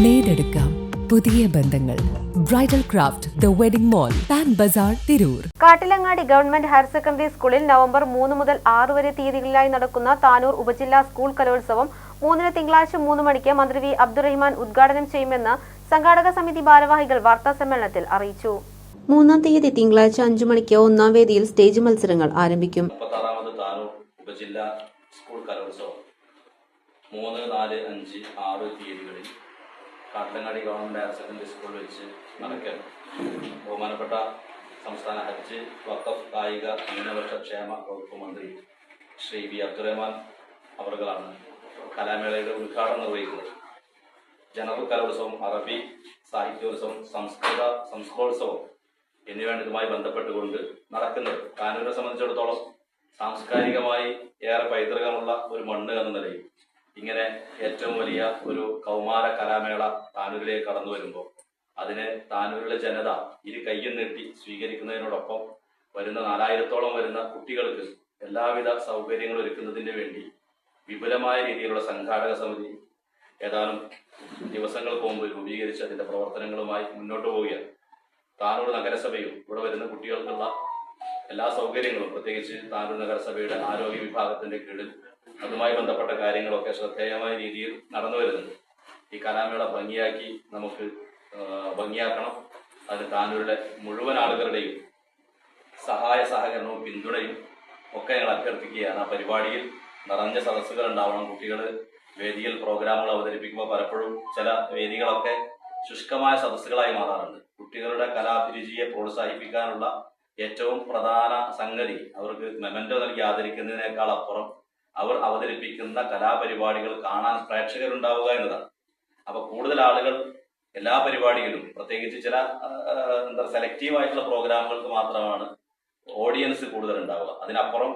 നേടെടുക്കാം പുതിയ ബന്ധങ്ങൾ. Bridal craft the wedding mall Pan Bazar Tirur Kattilangadi government higher secondary സ്കൂളിൽ November മൂന്ന് മുതൽ ആറ് വരെ തീയതികളിലായി നടക്കുന്ന താനൂർ ഉപജില്ലാ സ്കൂൾ കലോത്സവം മൂന്നിന് തിങ്കളാഴ്ച മൂന്ന് മണിക്ക് മന്ത്രി വി. അബ്ദുറഹിമാൻ ഉദ്ഘാടനം ചെയ്യുമെന്ന് സംഘാടക സമിതി ഭാരവാഹികൾ വാർത്താ സമ്മേളനത്തിൽ അറിയിച്ചു. മൂന്നാം തീയതി തിങ്കളാഴ്ച അഞ്ചു മണിക്ക് ഒന്നാം വേദിയിൽ സ്റ്റേജ് മത്സരങ്ങൾ ആരംഭിക്കും. ഉപജില്ലാ സ്കൂൾ കലോത്സവം മൂന്ന് നാല് അഞ്ച് ആറ് തീയതികളിൽ Kattalangadi government higher secondary school വെച്ച് നടക്കൽ ബഹുമാനപ്പെട്ട സംസ്ഥാന ഹജ്ജ് വഖഫ് കായിക ന്യൂനപക്ഷ ക്ഷേമ വകുപ്പ് മന്ത്രി ശ്രീ വി അബ്ദുറഹ്മാൻ അവർകളാണ് കലാമേളയുടെ ഉദ്ഘാടനം നിർവഹിക്കുന്നത്. ജനറൽ കലോത്സവം അറബി സാഹിത്യോത്സവം സംസ്കൃത സംസ്കൃതോത്സവം എന്നിവയാണ് ഇതുമായി ബന്ധപ്പെട്ടുകൊണ്ട് നടക്കുന്നത്. കാനൂരിനെ സംബന്ധിച്ചിടത്തോളം സാംസ്കാരികമായി ഏറെ പൈതൃകമുള്ള ഒരു മണ്ണ് എന്ന നിലയിൽ ഇങ്ങനെ ഏറ്റവും വലിയ ഒരു കൗമാര കലാമേള താനൂരിലേക്ക് കടന്നു വരുമ്പോൾ അതിനെ താനൂരിലെ ജനത ഇരു കയ്യും നീട്ടി സ്വീകരിക്കുന്നതിനോടൊപ്പം വരുന്ന നാലായിരത്തോളം വരുന്ന കുട്ടികൾക്ക് എല്ലാവിധ സൗകര്യങ്ങളും ഒരുക്കുന്നതിന് വേണ്ടി വിപുലമായ രീതിയിലുള്ള സംഘാടക സമിതി ഏതാനും ദിവസങ്ങൾക്ക് മുമ്പ് രൂപീകരിച്ച് അതിന്റെ പ്രവർത്തനങ്ങളുമായി മുന്നോട്ട് പോവുകയാണ്. താനൂർ നഗരസഭയും ഇവിടെ വരുന്ന കുട്ടികൾക്കുള്ള എല്ലാ സൗകര്യങ്ങളും പ്രത്യേകിച്ച് താനൂർ നഗരസഭയുടെ ആരോഗ്യ വിഭാഗത്തിന്റെ കീഴിൽ അതുമായി ബന്ധപ്പെട്ട കാര്യങ്ങളൊക്കെ ശ്രദ്ധേയമായ രീതിയിൽ നടന്നു വരുന്നുണ്ട്. ഈ കലാമേള ഭംഗിയാക്കി നമുക്ക് ഭംഗിയാക്കണം. അതിന് താനൂരിലെ മുഴുവൻ ആളുകളുടെയും സഹായ സഹകരണവും പിന്തുണയും ഒക്കെ ഞങ്ങൾ അഭ്യർത്ഥിക്കുകയാണ്. ആ പരിപാടിയിൽ നിറഞ്ഞ സദസ്സുകൾ ഉണ്ടാവണം. കുട്ടികൾ വേദിയിൽ പ്രോഗ്രാമുകൾ അവതരിപ്പിക്കുമ്പോൾ പലപ്പോഴും ചില വേദികളൊക്കെ ശുഷ്കമായ സദസ്സുകളായി മാറാറുണ്ട്. കുട്ടികളുടെ കലാഭിരുചിയെ പ്രോത്സാഹിപ്പിക്കാനുള്ള ഏറ്റവും പ്രധാന സംഗതി അവർക്ക് മെമന്റോ നൽകി ആദരിക്കുന്നതിനേക്കാൾ അപ്പുറം അവർ അവതരിപ്പിക്കുന്ന കലാപരിപാടികൾ കാണാൻ പ്രേക്ഷകരുണ്ടാവുക എന്നതാണ്. അപ്പൊ കൂടുതൽ ആളുകൾ എല്ലാ പരിപാടിയിലും പ്രത്യേകിച്ച് ചില എന്താ സെലക്റ്റീവ് ആയിട്ടുള്ള പ്രോഗ്രാമുകൾക്ക് മാത്രമാണ് ഓഡിയൻസ് കൂടുതൽ ഉണ്ടാവുക അതിനപ്പുറം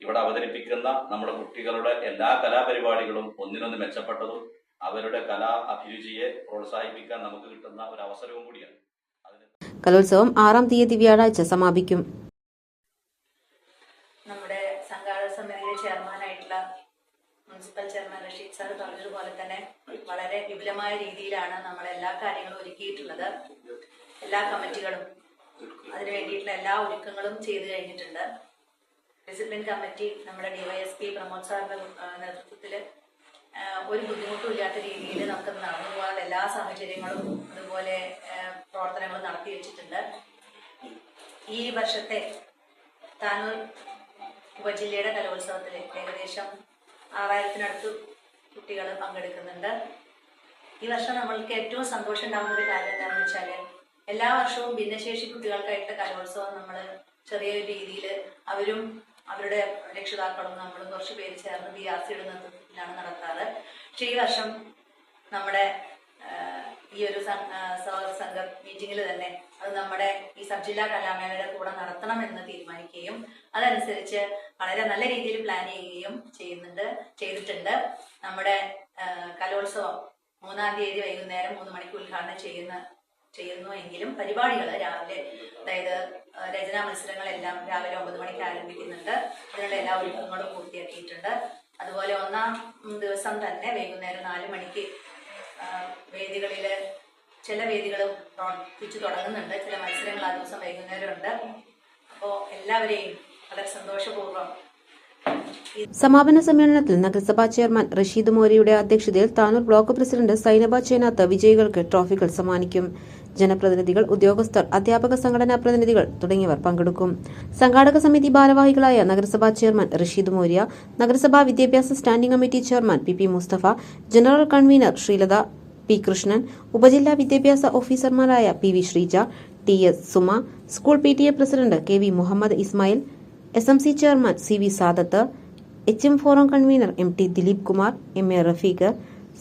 ഇവിടെ അവതരിപ്പിക്കുന്ന നമ്മുടെ കുട്ടികളുടെ എല്ലാ കലാപരിപാടികളും ഒന്നിനൊന്ന് മെച്ചപ്പെട്ടതും അവരുടെ കലാ അഭിരുചിയെ പ്രോത്സാഹിപ്പിക്കാൻ നമുക്ക് കിട്ടുന്ന ഒരു അവസരവും കൂടിയാണ്. കലോത്സവം ആറാം തീയതി വ്യാഴാഴ്ച സമാപിക്കും നമ്മുടെ സംഘാടക സമിതിയുടെ ചെയർമാനായിട്ടുള്ള മുനിസിപ്പൽ ചെയർമാൻ റഷീദ് സാർ പറഞ്ഞതുപോലെ തന്നെ വളരെ വിപുലമായ രീതിയിലാണ് നമ്മൾ എല്ലാ കാര്യങ്ങളും ഒരുക്കിയിട്ടുള്ളത്. എല്ലാ കമ്മിറ്റികളും അതിനു വേണ്ടിയിട്ടുള്ള എല്ലാ ഒരുക്കങ്ങളും ചെയ്തു കഴിഞ്ഞിട്ടുണ്ട്. ഡിസിപ്ലിൻ കമ്മിറ്റി നമ്മുടെ ഡിവൈഎസ്പി പ്രമോദ് സാറിന്റെ നേതൃത്വത്തിൽ ഒരു ബുദ്ധിമുട്ടും ഇല്ലാത്ത രീതിയിൽ നമുക്ക് നടന്നു പോകാനുള്ള എല്ലാ സാഹചര്യങ്ങളും അതുപോലെ പ്രവർത്തനങ്ങളും നടത്തി വെച്ചിട്ടുണ്ട്. ഈ വർഷത്തെ താനൂർ ഉപജില്ലയുടെ കലോത്സവത്തിൽ ഏകദേശം ആറായിരത്തിനടുത്ത് കുട്ടികൾ പങ്കെടുക്കുന്നുണ്ട്. ഈ വർഷം നമ്മൾക്ക് ഏറ്റവും സന്തോഷം ഉണ്ടാകുന്ന ഒരു കാര്യം എന്താണെന്ന് വെച്ചാൽ എല്ലാ വർഷവും ഭിന്നശേഷി കുട്ടികൾക്കായിട്ട് കലോത്സവം നമ്മൾ ചെറിയ രീതിയിൽ അവരും അവരുടെ രക്ഷിതാക്കളും നമ്മളും കുറച്ച് പേര് ചേർന്ന് ബി ആർ സിയുടെ നേതൃത്വത്തിലാണ് നടത്താറ്. പക്ഷെ ഈ വർഷം നമ്മുടെ ഈ ഒരു സംഘ ആ, സ- സംഘ മീറ്റിംഗിൽ തന്നെ അത് നമ്മുടെ സബ് ജില്ലാ കലാമേളയുടെ കൂടെ നടത്തണമെന്ന് തീരുമാനിക്കുകയും അതനുസരിച്ച് വളരെ നല്ല രീതിയിൽ പ്ലാൻ ചെയ്യുകയും ചെയ്യുന്നുണ്ട് ചെയ്തിട്ടുണ്ട്. നമ്മുടെ കലോത്സവം മൂന്നാം തീയതി വൈകുന്നേരം മൂന്ന് മണിക്ക് ഉദ്ഘാടനം ചെയ്യുന്ന ചെയ്യുന്നു എങ്കിലും പരിപാടികൾ രാവിലെ അതായത് രചനാ മത്സരങ്ങളെല്ലാം രാവിലെ ഒമ്പത് മണിക്ക് ആരംഭിക്കുന്നുണ്ട്. അതിനുള്ള എല്ലാ ഒരുക്കങ്ങളും പൂർത്തിയാക്കിയിട്ടുണ്ട്. അതുപോലെ ഒന്നാം ദിവസം തന്നെ വൈകുന്നേരം നാല് മണിക്ക് വേദികളിൽ ചില വേദികൾ പ്രവർത്തിച്ചു തുടങ്ങുന്നുണ്ട്. ചില മത്സരങ്ങൾ ആ ദിവസം വൈകുന്നേരമുണ്ട്. അപ്പോൾ എല്ലാവരെയും വളരെ സന്തോഷപൂർവം സമാപന സമ്മേളനത്തിൽ നഗരസഭാ ചെയർമാൻ റഷീദ് മോരിയുടെ അധ്യക്ഷതയിൽ താനൂർ ബ്ലോക്ക് പ്രസിഡന്റ് സൈനബ ചേനാത്ത് വിജയികൾക്ക് ട്രോഫികൾ സമ്മാനിക്കും. ജനപ്രതിനിധികൾ ഉദ്യോഗസ്ഥർ അധ്യാപക സംഘടനാ പ്രതിനിധികൾ തുടങ്ങിയവർ പങ്കെടുക്കും. സംഘാടക സമിതി ഭാരവാഹികളായ നഗരസഭാ ചെയർമാൻ റഷീദ് മോര്യ നഗരസഭാ വിദ്യാഭ്യാസ standing committee chairman P P Mustafa general convener Sreelatha P Krishnan ഉപജില്ലാ വിദ്യാഭ്യാസ ഓഫീസർമാരായ P V Sreeja T S Suma school P T A president K V Muhammad Ismail S M C chairman C V Sadath H M forum convener M T Dileep Kumar M A Rafeeq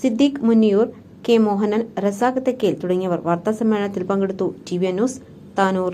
Siddique Munniyur K Mohanan Razak Thekkel തുടങ്ങിയവർ വാർത്താസമ്മേളനത്തിൽ പങ്കെടുത്തു T V news Tanur.